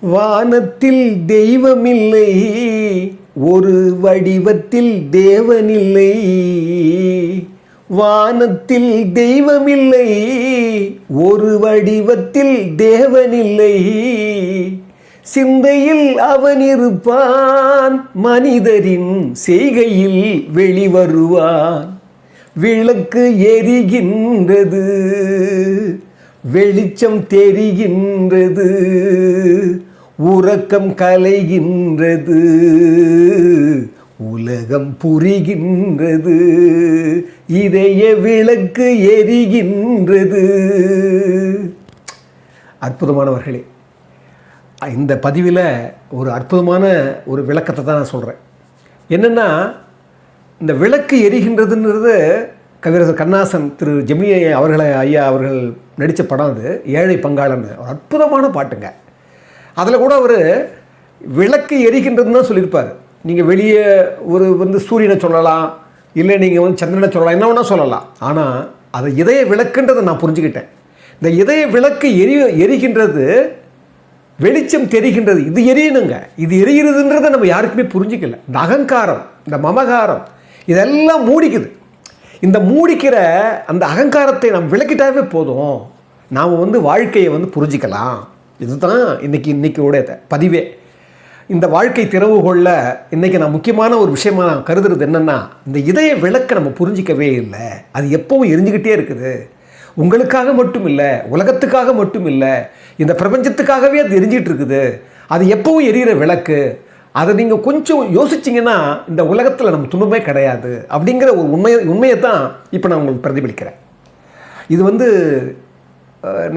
வானத்தில் தெய்வமில்லை ஒரு வடிவத்தில் தேவனில்லை. வானத்தில் தெய்வமில்லை ஒரு வடிவத்தில் தேவனில்லை. சிந்தையில் அவன் இருப்பான் மனிதரின் செய்கையில் வெளிவருவான். விளக்கு எரிகின்றது வெளிச்சம் தெரிகின்றது. உறக்கம் கலைகின்றது. உலகம் புரிகின்றது. இதய விளக்கு எரிகின்றது. அற்புதமானவர்களே இந்த பதிவில் ஒரு அற்புதமான ஒரு விளக்கத்தை தான் நான் சொல்கிறேன் என்னென்னா இந்த விளக்கு எரிகின்றதுன்றது கவிரசர் கண்ணாசன் திரு ஜெமினி அவர்களை ஐயா அவர்கள் நடித்த படம் அது ஏழை பங்காளன்னு ஒரு அற்புதமான பாட்டுங்க. அதில் கூட அவர் விளக்கு எரிகின்றதுன்னு தான் சொல்லியிருப்பார். நீங்கள் வெளியே ஒரு வந்து சூரியனை சொல்லலாம் இல்லை நீங்கள் வந்து சந்திரனை சொல்லலாம் என்ன வேணால் சொல்லலாம். ஆனால் அதை இதய விளக்குன்றதை நான் புரிஞ்சுக்கிட்டேன். இந்த இதய விளக்கு எரி எரிகின்றது வெளிச்சம் தெரிகின்றது இது எரியணுங்க. இது எரிகிறதுன்றதை நம்ம யாருக்குமே புரிஞ்சிக்கல. இந்த அகங்காரம் இந்த மமகாரம் இதெல்லாம் மூடிக்குது. இந்த மூடிக்கிற அந்த அகங்காரத்தை நம்ம விளக்கிட்டாவே போதும். நாம் வந்து வாழ்க்கையை வந்து புரிஞ்சிக்கலாம். இதுதான் இன்னைக்கு இன்னைக்கு பதிவே. இந்த வாழ்க்கை திறவுகொள்ள இன்றைக்கி நான் முக்கியமான ஒரு விஷயமா நான் கருதுறது என்னென்னா இந்த இதய விளக்கை நம்ம புரிஞ்சிக்கவே இல்லை. அது எப்பவும் எரிஞ்சுக்கிட்டே இருக்குது. உங்களுக்காக மட்டும் இல்லை உலகத்துக்காக மட்டும் இல்லை இந்த பிரபஞ்சத்துக்காகவே அது எரிஞ்சிட்டு இருக்குது. அது எப்பவும் எரியிற விளக்கு. அதை நீங்கள் கொஞ்சம் யோசிச்சிங்கன்னா இந்த உலகத்தில் நம்ம துன்பமே கிடையாது அப்படிங்கிற ஒரு உண்மை உண்மையை தான் இப்போ நான் உங்களுக்கு பிரதிபலிக்கிறேன். இது வந்து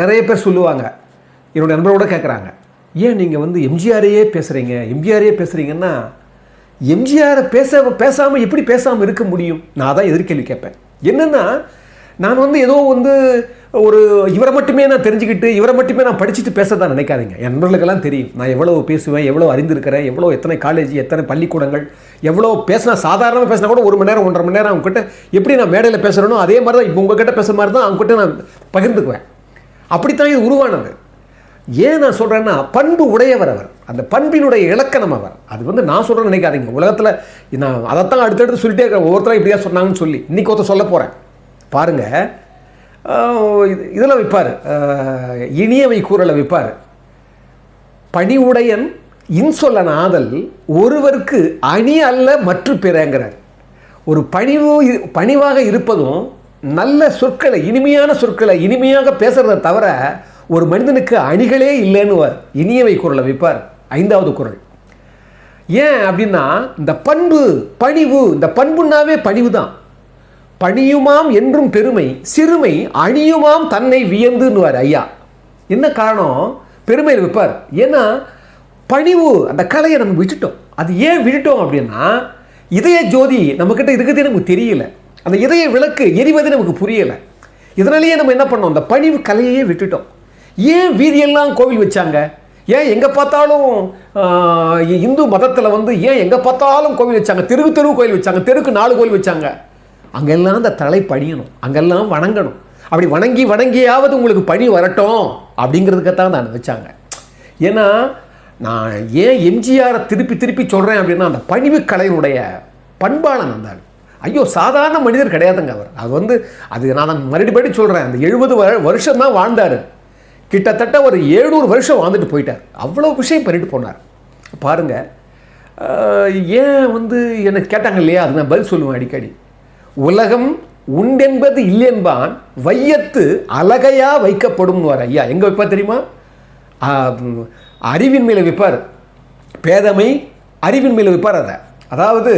நிறைய பேர் சொல்லுவாங்க. என்னோடய நண்பரோட கேட்குறாங்க ஏன் நீங்கள் வந்து எம்ஜிஆரையே பேசுகிறீங்க எம்ஜிஆரையே பேசுகிறீங்கன்னா எம்ஜிஆரை பேச பேசாமல் எப்படி பேசாமல் இருக்க முடியும்? நான் தான் எதிர்கேள்வி கேட்பேன். என்னென்னா நான் வந்து ஏதோ வந்து ஒரு இவரை மட்டுமே நான் தெரிஞ்சுக்கிட்டு இவரை மட்டுமே நான் படிச்சுட்டு பேச நினைக்காதீங்க. என் நண்பர்களுக்கெல்லாம் தெரியும். நான் எவ்வளோ பேசுவேன் எவ்வளோ அறிந்திருக்கிறேன் எவ்வளோ எத்தனை காலேஜ் எத்தனை பள்ளிக்கூடங்கள் எவ்வளோ பேசினா சாதாரணமாக பேசினா கூட ஒரு மணி நேரம் ஒன்றரை மணி நேரம் அவங்ககிட்ட எப்படி நான் மேடையில் பேசுகிறேனோ அதே மாதிரி தான் இப்போ உங்ககிட்ட பேசுகிற மாதிரி தான் அவங்ககிட்ட நான் பகிர்ந்துக்குவேன். அப்படித்தான் இது உருவானது. ஏன் நான் சொல்கிறேன்னா பண்பு உடையவர் அவர். அந்த பண்பினுடைய இலக்கணம் அவர். அது வந்து நான் சொல்கிறேன்னு நினைக்காதீங்க. உலகத்தில் நான் அதைத்தான் அடுத்தடுத்து சொல்லிட்டே இருக்கேன். ஒவ்வொருத்தரும் இப்படியா சொன்னாங்கன்னு சொல்லி. இன்றைக்கி ஒருத்தர் சொல்ல போகிறேன் பாருங்கள் இதில் வைப்பார். இனியவை கூறலை வைப்பார். பணிவுடையன் இன்சொல்ல நாதல் ஒருவருக்கு அணி அல்ல மற்ற பிறங்கிறார். ஒரு பணிவு பணிவாக இருப்பதும் நல்ல சொற்களை இனிமையான சொற்களை இனிமையாக பேசுகிறத தவிர ஒரு மனிதனுக்கு அணிகளே இல்லைன்னுவார் இனியவை குரலை வைப்பார். ஐந்தாவது குரல். ஏன் அப்படின்னா இந்த பண்பு பணிவு இந்த பண்புன்னாவே பணிவு தான் பணியுமாம் என்றும் பெருமை சிறுமை அணியுமாம் தன்னை வியந்துன்னுவார் ஐயா. என்ன காரணம்? பெருமையில் வைப்பார். ஏன்னா பணிவு அந்த கலையை நம்ம விட்டுட்டோம். அது ஏன் விட்டுட்டோம் அப்படின்னா இதய ஜோதி நம்மக்கிட்ட இருக்கிறதே நமக்கு தெரியல. அந்த இதய விளக்கு எரிவது நமக்கு புரியலை. இதனாலேயே நம்ம என்ன பண்ணோம்? அந்த பணிவு கலையையே விட்டுட்டோம். ஏன் வீதியெல்லாம் கோவில் வச்சாங்க? ஏன் எங்கே பார்த்தாலும் இந்து மதத்தில் வந்து ஏன் எங்கே பார்த்தாலும் கோவில் வச்சாங்க? தெருக்கு தெருவு கோயில் வச்சாங்க. தெருக்கு நாலு கோயில் வச்சாங்க. அங்கெல்லாம் அந்த தலை பணியணும் அங்கெல்லாம் வணங்கணும். அப்படி வணங்கி வணங்கியாவது உங்களுக்கு பணி வரட்டும் அப்படிங்கிறதுக்கத்தான் நான் வச்சாங்க. ஏன்னா நான் ஏன் எம்ஜிஆரை திருப்பி திருப்பி சொல்கிறேன் அப்படின்னா அந்த பணிவு கலையினுடைய பண்பாளன் அந்த ஐயோ சாதாரண மனிதர் கிடையாதுங்க அவர். அது வந்து அது நான் மறுபடியும் சொல்கிறேன் அந்த எழுபது வருஷம் தான் வாழ்ந்தார். கிட்டத்தட்ட ஒரு ஏழுநூறு வருஷம் வாழ்ந்துட்டு போயிட்டார். அவ்வளோ விஷயம் பண்ணிட்டு போனார். பாருங்கள் ஏன் வந்து எனக்கு கேட்டாங்க இல்லையா? அது நான் பதில் சொல்லுவேன் அடிக்கடி. உலகம் உண்டென்பது இல்லையென்பான் வையத்து அழகையா வைக்கப்படும் ஐயா. எங்கே வைப்பார் தெரியுமா? அறிவின் மேலே வைப்பார். பேதமை அறிவின் மேலே வைப்பார் அதை. அதாவது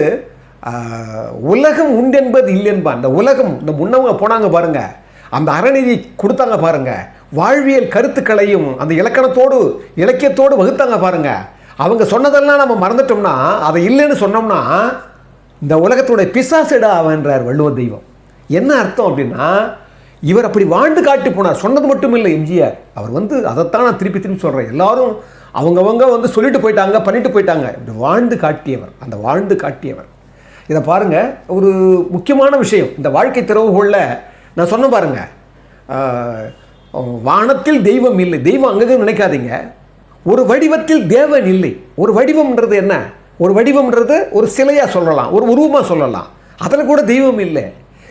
உலகம் உண்டென்பது இல்லையென்பான் இந்த உலகம் இந்த முன்னவங்க போனாங்க பாருங்கள் அந்த அறநெறி கொடுத்தாங்க பாருங்கள் வாழ்வியல் கருத்துக்களையும் அந்த இலக்கணத்தோடு இலக்கியத்தோடு வகுத்தாங்க பாருங்க. அவங்க சொன்னதெல்லாம் நம்ம மறந்துட்டோம்னா அதை இல்லைன்னு சொன்னோம்னா இந்த உலகத்துடைய பிசாசிடா அவன்றார் வள்ளுவ தெய்வம். என்ன அர்த்தம் அப்படின்னா இவர் அப்படி வாழ்ந்து காட்டி போனார். சொன்னது மட்டும் இல்லை எம்ஜிஆர். அவர் வந்து அதைத்தான் நான் திருப்பி திருப்பி சொல்கிறேன் எல்லாரும் அவங்கவங்க வந்து சொல்லிட்டு போயிட்டாங்க பண்ணிட்டு போயிட்டாங்க. இப்படி வாழ்ந்து காட்டியவர் அந்த வாழ்ந்து காட்டியவர். இதை பாருங்கள் ஒரு முக்கியமான விஷயம். இந்த வாழ்க்கை திறவுகோளில் நான் சொன்ன பாருங்கள் வானத்தில் தெய்வம் இல்லை. தெய்வம் அங்கங்க நினைக்காதீங்க. ஒரு வடிவத்தில் தேவன் இல்லை. ஒரு வடிவம்ன்றது என்ன? ஒரு வடிவம்ன்றது ஒரு சிலையாக சொல்லலாம். ஒரு உருவமாக சொல்லலாம். அதில் கூட தெய்வம் இல்லை.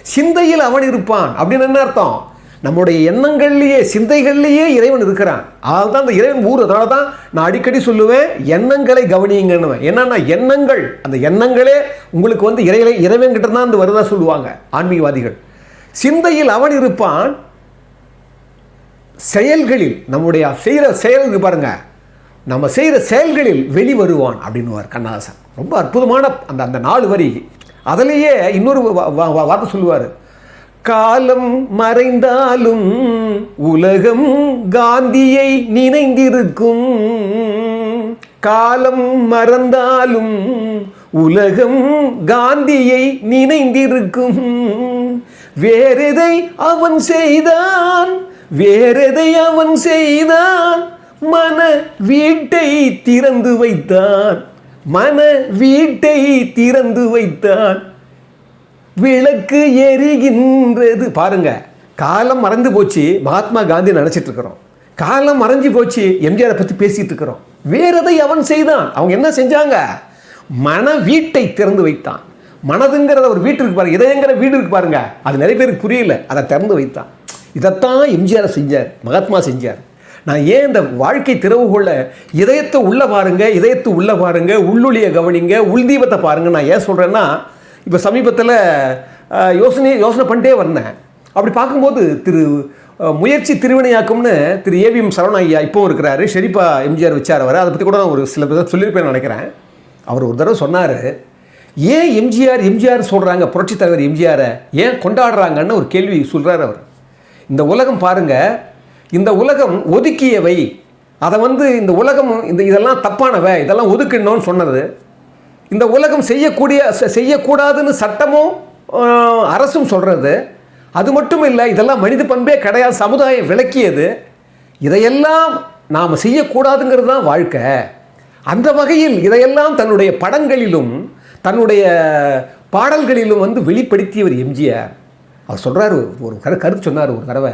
சிந்தையில் அவன் இருப்பான் அப்படின்னு என்ன அர்த்தம்? நம்முடைய எண்ணங்கள்லேயே சிந்தைகள்லேயே இறைவன் இருக்கிறான். அதனால தான் அந்த இறைவன் ஊர். அதனால தான் நான் அடிக்கடி சொல்லுவேன் எண்ணங்களை கவனியுங்கன்னு. என்னன்னா எண்ணங்கள். அந்த எண்ணங்களே உங்களுக்கு வந்து இறை இறைவன் கிட்ட தான் வந்து வருதா சொல்லுவாங்க ஆன்மீகவாதிகள். சிந்தையில் அவன் இருப்பான் செயல்களில் நம்முடைய செய்கிற செயலுக்கு பாருங்கள் நம்ம செய்கிற செயல்களில் வெளிவருவான் அப்படின்னுவார் கண்ணதாசன். ரொம்ப அற்புதமான அந்த அந்த நாலு வரி. அதிலேயே இன்னொரு வா- வா- வார்த்தை சொல்லுவார். காலம் மறைந்தாலும் உலகம் காந்தியை நினைந்திருக்கும். காலம் மறந்தாலும் உலகம் காந்தியை நினைந்திருக்கும். வேறெதை அவன் செய்தான் வேறெதை அவன் செய்தான்? மன வீட்டை திறந்து வைத்தான். மன வீட்டை திறந்து வைத்தான். விளக்கு எரிகின்றது. பாருங்க காலம் மறந்து போச்சு. மகாத்மா காந்தி நினச்சிட்டு இருக்கிறோம். காலம் மறைஞ்சு போச்சு. எம்ஜிஆரை பற்றி பேசிட்டு இருக்கிறோம். வேறதை அவன் செய்தான்? அவங்க என்ன செஞ்சாங்க? மன வீட்டை திறந்து வைத்தான். மனதுங்கிறத ஒரு வீட்டு இருக்கு பாருங்க இதயங்கிற வீடு இருக்கு பாருங்க. அது நிறைய பேருக்கு புரியல. அதை திறந்து வைத்தான். இதைத்தான் எம்ஜிஆர் செஞ்சார் மகாத்மா செஞ்சார். நான் ஏன் இந்த வாழ்க்கை திறவுகொள்ள இதயத்தை உள்ளே பாருங்கள் இதயத்தை உள்ளே பாருங்கள் உள்ளொளியை கவனிங்க உள்தீபத்தை பாருங்கள் நான் ஏன் சொல்கிறேன்னா இப்போ சமீபத்தில் யோசனை யோசனை பண்ணிட்டே வந்தேன். அப்படி பார்க்கும்போது திரு முயற்சி திருவினையாக்கும்னு திரு ஏவிஎம் சரவண ஐயா இப்போவும் இருக்கிறாரு. ஷெரீப்பா எம்ஜிஆர் வச்சார் அவர். அதை பற்றி கூட நான் ஒரு சில பேர் சொல்லியிருப்பேன் நினைக்கிறேன். அவர் ஒரு தடவை சொன்னார் ஏன் எம்ஜிஆர் எம்ஜிஆர் சொல்கிறாங்க புரட்சித் தலைவர் எம்ஜிஆரை? ஏன் கொண்டாடுறாங்கன்னு ஒரு கேள்வி சொல்கிறார் அவர். இந்த உலகம் பாருங்க. இந்த உலகம் ஒதுக்கியவை. அதை வந்து இந்த உலகம் இந்த இதெல்லாம் தப்பானவை இதெல்லாம் ஒதுக்கணும்னு சொன்னது. இந்த உலகம் செய்யக்கூடிய செ- செய்யக்கூடாதுன்னு சட்டமும் அரசும் சொல்கிறது அது மட்டும் இல்லை இதெல்லாம் மனித பண்பே கிடையாது சமுதாயம் விளக்கியது. இதையெல்லாம் நாம் செய்யக்கூடாதுங்கிறது தான் வாழ்க்கை. அந்த வகையில் இதையெல்லாம் தன்னுடைய படங்களிலும் தன்னுடைய பாடல்களிலும் வந்து வெளிப்படுத்தியவர் எம்ஜிஆர். அவர் சொல்கிறாரு ஒரு கரு கருத்து சொன்னார் ஒரு தடவை.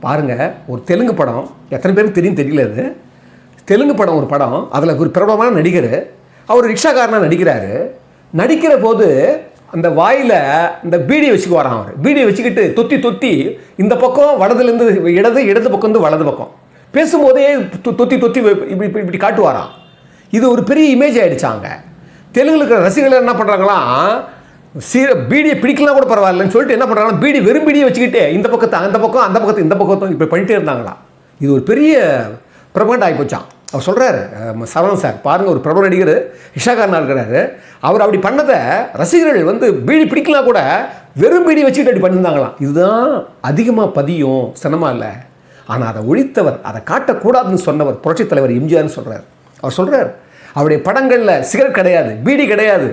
பாருங்க ஒரு தெலுங்கு படம் எத்தனை பேருக்கு தெரியும் தெரியல அது. தெலுங்கு படம் ஒரு படம் அதில் ஒரு பிரபலமான நடிகர் அவர் ரிக்ஷாக்காரனாக நடிக்கிறாரு. நடிக்கிற போது அந்த வாயில் இந்த பீடியை வச்சுக்கு வரான் அவர். பீடியை வச்சுக்கிட்டு தொத்தி தொத்தி இந்த பக்கம் வலதுலேருந்து இடது இடது பக்கம் வந்து வலது பக்கம். பேசும்போதே தொ- தொத்தி தொத்தி இப்படி இப்படி இப்படி காட்டுவாராம். இது ஒரு பெரிய இமேஜ் ஆகிடுச்சாங்க தெலுங்குல இருக்கிற ரசிகர்கள் என்ன பண்ணுறாங்களாம் சீர பீடியை பிடிக்கலாம் கூட பரவாயில்லன்னு சொல்லிட்டு என்ன பண்ணுறாங்கன்னா பீடி வெறும் பீடியை வச்சுக்கிட்டே இந்த பக்கத்தை அந்த பக்கம் அந்த பக்கத்தை இந்த பக்கத்தும் இப்படி பண்ணிட்டே இருந்தாங்களா? இது ஒரு பெரிய பிரபண்ட் ஆகி போச்சான் அவர் சொல்கிறாரு சரவணன் சார் பாருங்கள் ஒரு பிரபல நடிகர் இஷாகாரனாக இருக்கிறாரு. அவர் அப்படி பண்ணதை ரசிகர்கள் வந்து பீடி பிடிக்கலாம் கூட வெறும் பீடி வச்சுக்கிட்டு அப்படி பண்ணியிருந்தாங்களாம். இதுதான் அதிகமாக பதியும் சினமா இல்லை. ஆனால் அதை ஒழித்தவர் அதை காட்டக்கூடாதுன்னு சொன்னவர் புரட்சித் தலைவர் எம்ஜிஆர்னு சொல்கிறார் அவர் சொல்கிறார் அவருடைய படங்களில் சிகரெட் கிடையாது பீடி கிடையாது.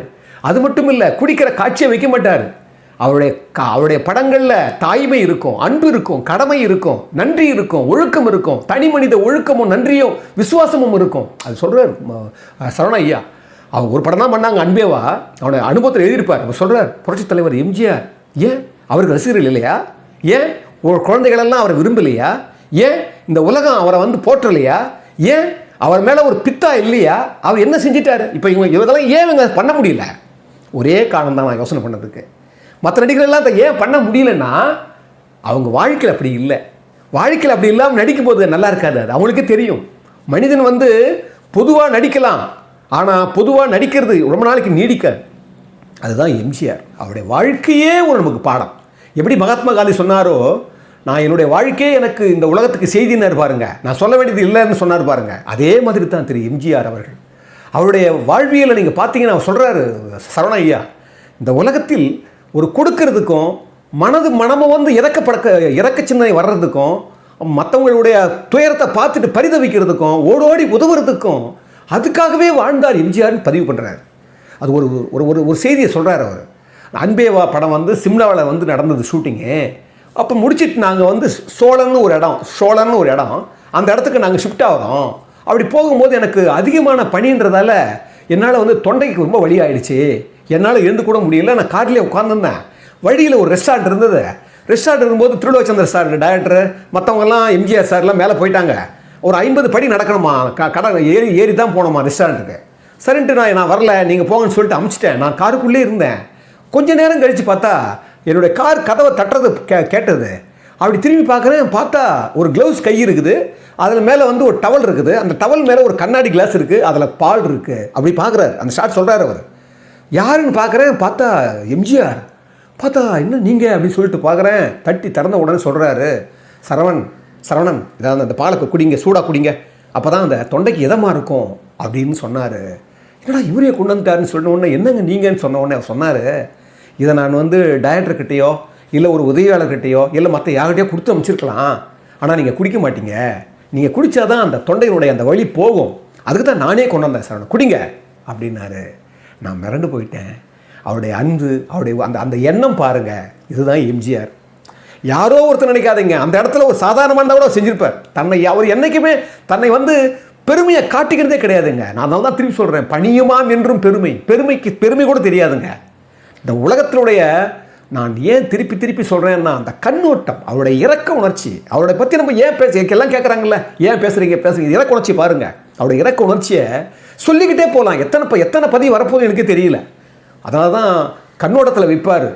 அது மட்டும் இல்லை குடிக்கிற காட்சியை வைக்க மாட்டார். அவருடைய அவருடைய படங்களில் தாய்மை இருக்கும் அன்பு இருக்கும் கடமை இருக்கும் நன்றி இருக்கும் ஒழுக்கம் இருக்கும் தனி மனித ஒழுக்கமும் நன்றியும் விசுவாசமும் இருக்கும். அது சொல்கிறார் சரவண ஐயா. அவர் ஒரு படம் தான் பண்ணாங்க அன்பேவா. அவனுடைய அனுபவத்தில் எழுதியிருப்பார். அவர் சொல்கிறார் புரட்சித் தலைவர் எம்ஜிஆர் ஏன்? அவருக்கு ரசிகர்கள் இல்லையா? ஏன்? ஒரு குழந்தைகளெல்லாம் அவரை விரும்பலையா? ஏன்? இந்த உலகம் அவரை வந்து போற்றலையா? ஏன்? அவர் மேலே ஒரு பித்தா இல்லையா? அவர் என்ன செஞ்சிட்டாரு? இப்போ இவங்க இதெல்லாம் ஏன் இவங்க பண்ண முடியல? ஒரே காரணம் தான் நான் யோசனை பண்ணதுக்கு. மற்ற நடிகர்கள்லாம் அதை ஏன் பண்ண முடியலன்னா அவங்க வாழ்க்கையில் அப்படி இல்லை. வாழ்க்கையில் அப்படி இல்லாமல் நடிக்கும் போது நல்லா இருக்காது அது. அவங்களுக்கே தெரியும். மனிதன் வந்து பொதுவாக நடிக்கலாம். ஆனால் பொதுவாக நடிக்கிறது ரொம்ப நாளைக்கு நீடிக்காது. அதுதான் எம்ஜிஆர். அவருடைய வாழ்க்கையே ஒரு நமக்கு பாடம். எப்படி மகாத்மா காந்தி சொன்னாரோ நான் என்னுடைய வாழ்க்கையே எனக்கு இந்த உலகத்துக்கு செய்தினார் பாருங்க. நான் சொல்ல வேண்டியது இல்லைன்னு சொன்னார் பாருங்க. அதே மாதிரி தான் திரு எம்ஜிஆர் அவர்கள். அவருடைய வாழ்வியலை நீங்கள் பார்த்தீங்கன்னா அவர் சொல்கிறாரு சரவண ஐயா. இந்த உலகத்தில் ஒரு கொடுக்கறதுக்கும் மனது மனமும் வந்து இறக்கப்படக்க இறக்க சிந்தனை வர்றதுக்கும் மற்றவங்களுடைய துயரத்தை பார்த்துட்டு பரிதவிக்கிறதுக்கும் ஓடோடி உதவுறதுக்கும் அதுக்காகவே வாழ்ந்தார் எம்ஜிஆர்னு பதிவு பண்ணுறாரு அது ஒரு ஒரு ஒரு ஒரு செய்தியை சொல்கிறார் அவர். அன்பேவா படம் வந்து சிம்லாவில் வந்து நடந்தது ஷூட்டிங்கு. அப்போ முடிச்சிட்டு நாங்கள் வந்து சோழன்னு ஒரு இடம் சோழன்னு ஒரு இடம். அந்த இடத்துக்கு நாங்கள் ஷிஃப்ட் ஆகிறோம். அப்படி போகும்போது எனக்கு அதிகமான பனின்றதால என்னால் வந்து தொண்டைக்கு ரொம்ப வழி ஆயிடுச்சு என்னால் எழுந்து கூட முடியல. நான் கார்லேயே உட்காந்துருந்தேன் வழியில் ஒரு ரெஸ்டாரண்ட் இருந்தது. ரெஸ்டாரண்ட் இருக்கும்போது திருலோச்சந்திர சார் டைரக்டர் மற்றவங்கெல்லாம் எம்ஜிஆர் சார்லாம் மேலே போயிட்டாங்க. ஒரு ஐம்பது படி நடக்கணுமா? க கடை ஏறி ஏறி தான் போனோமா ரெஸ்டாரண்ட்டுக்கு சரின்ட்டு நான் நான் வரல. நீங்கள் போங்கன்னு சொல்லிட்டு அமுச்சிட்டேன். நான் காருக்குள்ளே இருந்தேன். கொஞ்ச நேரம் கழித்து பார்த்தா என்னுடைய கார் கதவை தட்டுறது கே கேட்டது. அப்படி திரும்பி பார்க்குறேன் பார்த்தா ஒரு க்ளவுஸ் கை இருக்குது. அதில் மேலே வந்து ஒரு டவல் இருக்குது. அந்த டவல் மேலே ஒரு கண்ணாடி கிளாஸ் இருக்குது அதில் பால் இருக்குது அப்படி பார்க்குறாரு. அந்த ஷார்ட் சொல்கிறாரு அவர். யாருன்னு பார்க்குறேன் பார்த்தா எம்ஜிஆர். பார்த்தா என்ன நீங்கள் அப்படின்னு சொல்லிட்டு பார்க்குறேன். தட்டி திறந்த உடனே சொல்கிறாரு சரவணன் சரவணன் இதாவது அந்த பாலை குடிங்க சூடாக குடிங்க. அப்போ தான் அந்த தொண்டைக்கு எதமாக இருக்கும். அப்படின்னு சொன்னார். என்னடா இவரே கொண்டு வந்துட்டாருன்னு சொன்ன உடனே என்னங்க நீங்கன்னு சொன்ன உடனே அவர் சொன்னார். இதை நான் வந்து டைரக்டர்கிட்டயோ இல்லை ஒரு உதவியாளர்கிட்டயோ இல்லை மற்ற யார்கிட்டயோ கொடுத்து அமைச்சிருக்கலாம் ஆனால் நீங்கள் குடிக்க மாட்டீங்க. நீங்கள் குடித்தா தான் அந்த தொண்டையினுடைய அந்த வழி போகும். அதுக்கு தான் நானே கொண்டு வந்தேன் சரவணன் குடிங்க அப்படின்னாரு. நான் மிரண்டு போயிட்டேன். அவருடைய அன்பு அவருடைய அந்த அந்த எண்ணம் பாருங்க. இதுதான் எம்ஜிஆர். யாரோ ஒருத்தர் நினைக்காதீங்க. அந்த இடத்துல ஒரு சாதாரணமான கூட செஞ்சுருப்பார். தன்னை அவர் என்றைக்குமே தன்னை வந்து பெருமையை காட்டிக்கிறதே கிடையாதுங்க. நான் அதனால தான் திரும்பி சொல்கிறேன் பணியுமாம் என்றும் பெருமை. பெருமைக்கு பெருமை கூட தெரியாதுங்க. இந்த உலகத்தினுடைய நான் ஏன் திருப்பி திருப்பி சொல்கிறேன்னா அந்த கண்ணோட்டம் அவருடைய இறக்க உணர்ச்சி அவரை பற்றி நம்ம ஏன் பேச எல்லாம் கேட்குறாங்கல்ல ஏன் பேசுகிறீங்க பேசுகிறீங்க இறக்க உணர்ச்சி பாருங்கள் அவருடைய இறக்க உணர்ச்சியை சொல்லிக்கிட்டே போகலாம் எத்தனை ப- எத்தனை பதிவு வரப்போகுது எனக்கு தெரியல. அதனால தான் கண்ணோட்டத்தில் விற்பார்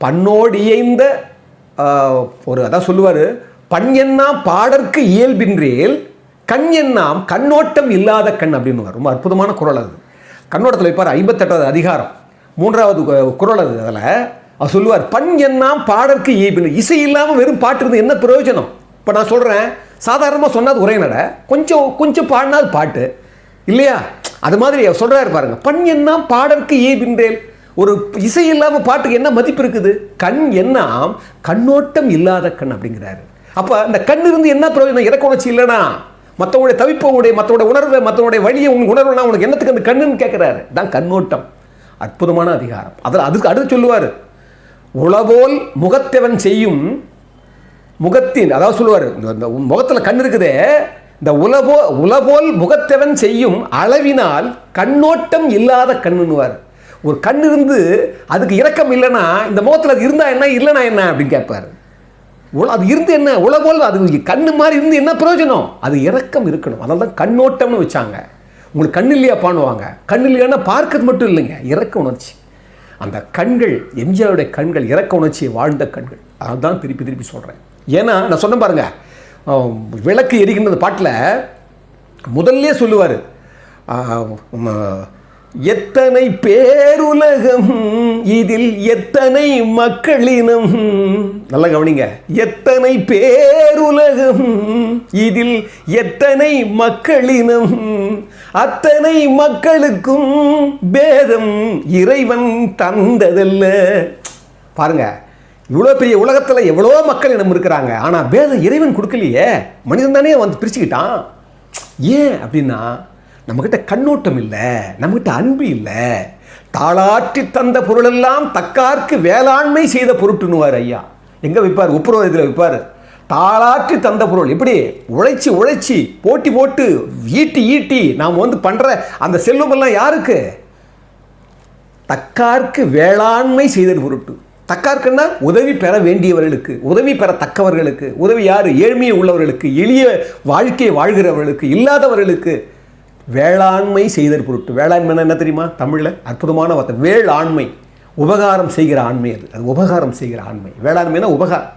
பண்ணோடு இயைந்த ஒரு அதான் சொல்லுவார் பண் எண்ணாம் பாடற்கு இயல்பின்றேல் கண் எண்ணாம் கண்ணோட்டம் இல்லாத கண் அப்படின்னு ரொம்ப அற்புதமான குரல் அது. கண்ணோட்டத்தில் வைப்பார் ஐம்பத்தெட்டாவது அதிகாரம். மூன்றாவது கு- குரல் அது அதில். அவர் சொல்லுவார் பண் எண்ணாம் பாடற்கு ஈபின் இசை இல்லாமல் வெறும் பாட்டு இருந்து என்ன பிரயோஜனம்? இப்போ நான் சொல்கிறேன் சாதாரணமாக சொன்னாது உரை நட கொஞ்சம் கொஞ்சம் பாடினாது பாட்டு இல்லையா? அது மாதிரி அவர் சொல்றாரு பாருங்க பண் என்னாம் பாடற்கு ஈபின்றேன் ஒரு இசை இல்லாமல் பாட்டுக்கு என்ன மதிப்பு இருக்குது? கண் என்னாம் கண்ணோட்டம் இல்லாத கண் அப்படிங்கிறாரு. அப்போ அந்த கண் இருந்து என்ன பிரயோஜனம்? இறக்க உணர்ச்சி இல்லைனா மற்றவங்களுடைய தவிப்பவுடைய மற்றவங்களுடைய உணர்வை மற்றவங்களுடைய வழியை உன் உணர்வுனா உனக்கு என்னத்துக்கு அந்த கண்ணுன்னு கேட்குறாரு தான் கண்ணோட்டம். அற்புதமான அதிகாரம். அதில் அதுக்கு அடுத்து சொல்லுவார் உளவோல் முகத்தவன் செய்யும் முகத்தின் அதாவது சொல்லுவார் இந்த முகத்தில் கண் இருக்குதே இந்த உலபோ உலபோல் முகத்தவன் செய்யும் அளவினால் கண்ணோட்டம் இல்லாத கண்ணுன்னுவார். ஒரு கண் இருந்து அதுக்கு இரக்கம் இல்லைன்னா இந்த முகத்தில் அது இருந்தால் என்ன இல்லைனா என்ன அப்படின்னு கேட்பார். அது இருந்து என்ன உலகோல் அது கண்ணு மாதிரி இருந்து என்ன பிரயோஜனம்? அது இறக்கம் இருக்கணும். அதனால தான் கண்ணோட்டம்னு வச்சாங்க. உங்களுக்கு கண் இல்லையா பாணுவாங்க கண் இல்லையானா பார்க்கறது மட்டும் இல்லைங்க. இறக்க உணர்ச்சி. அந்த கண்கள் எம்ஜிஆருடைய கண்கள் இறக்க உணர்ச்சியை வாழ்ந்த கண்கள். அதுதான் திருப்பி திருப்பி சொல்கிறேன் ஏன்னா நான் சொன்னேன் பாருங்க விளக்கு எரிகின்றது பாட்டில் முதல்ல சொல்லுவார் எத்தனை பேருலகம் இதில் எத்தனை மக்களினம்? நல்லா கவனிங்க. எத்தனை பேருலகம் இதில் எத்தனை மக்களினம்? அத்தனை மக்களுக்கும் பேதம் இறைவன் தந்ததல்ல. பாருங்க இவ்வளோ பெரிய உலகத்தில் எவ்வளோ மக்கள் இனம் இருக்கிறாங்க. ஆனால் பேதம் இறைவன் கொடுக்கலையே. மனிதன் தானே வந்து பிரிச்சுக்கிட்டான். ஏன் அப்படின்னா நம்மக்கிட்ட கண்ணோட்டம் இல்லை நம்மக்கிட்ட அன்பு இல்லை. தாளாற்றி தந்த பொருளெல்லாம் தக்கார்க்கு வேளாண்மை செய்த பொருட்டுன்னுவார் ஐயா. எங்கே விற்பார்? உப்புரவு இதில் விற்பார். தாளாற்றி தந்த பொருள். எப்படி? உழைச்சி உழைச்சி போட்டி போட்டு ஈட்டி ஈட்டி நாம் வந்து பண்ணுற அந்த செல்வமெல்லாம் யாருக்கு? தக்கார்க்கு வேளாண்மை செய்தது பொருட்டு. தக்கார்க்குன்னா உதவி பெற வேண்டியவர்களுக்கு உதவி பெற தக்கவர்களுக்கு உதவி யார்? ஏழ்மையை உள்ளவர்களுக்கு எளிய வாழ்க்கையை வாழ்கிறவர்களுக்கு இல்லாதவர்களுக்கு வேளாண்மை செய்தர் பொருட்டு. வேளாண்மைனா என்ன தெரியுமா? தமிழில் அற்புதமான வார்த்தை. வேளாண்மை. உபகாரம் செய்கிற ஆண்மை அது. அது உபகாரம் செய்கிற ஆண்மை. வேளாண்மைனா உபகாரம்.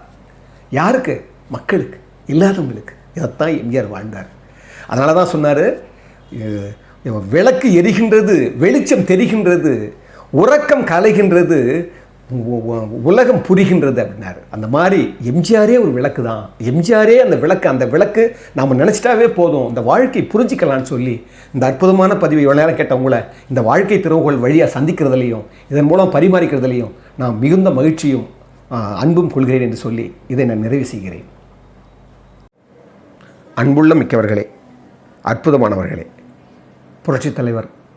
யாருக்கு? மக்களுக்கு. இல்லாதவங்களுக்கு. இதைத்தான் எம்ஜிஆர் வாழ்ந்தார். அதனால தான் சொன்னார் விளக்கு எரிகின்றது வெளிச்சம் தெரிகின்றது உறக்கம் கலைகின்றது உலகம் புரிகின்றது அப்படின்னாரு. அந்த மாதிரி எம்ஜிஆரே ஒரு விளக்கு தான். எம்ஜிஆரே அந்த விளக்கு அந்த விளக்கு நாம் நினச்சிட்டாவே போதும். இந்த வாழ்க்கை புரிஞ்சிக்கலாம்னு சொல்லி இந்த அற்புதமான பதிவை இவ்வளோ நேரம் கேட்டவங்கள இந்த வாழ்க்கை திறவுகள் வழியாக சந்திக்கிறதுலையும் இதன் மூலம் பரிமாறிக்கிறதுலையும் நான் மிகுந்த மகிழ்ச்சியும் அன்பும் கொள்கிறேன் என்று சொல்லி இதை நான் நிறைவு செய்கிறேன். அன்புள்ள மிக்கவர்களே அற்புதமானவர்களே புரட்சித் தலைவர்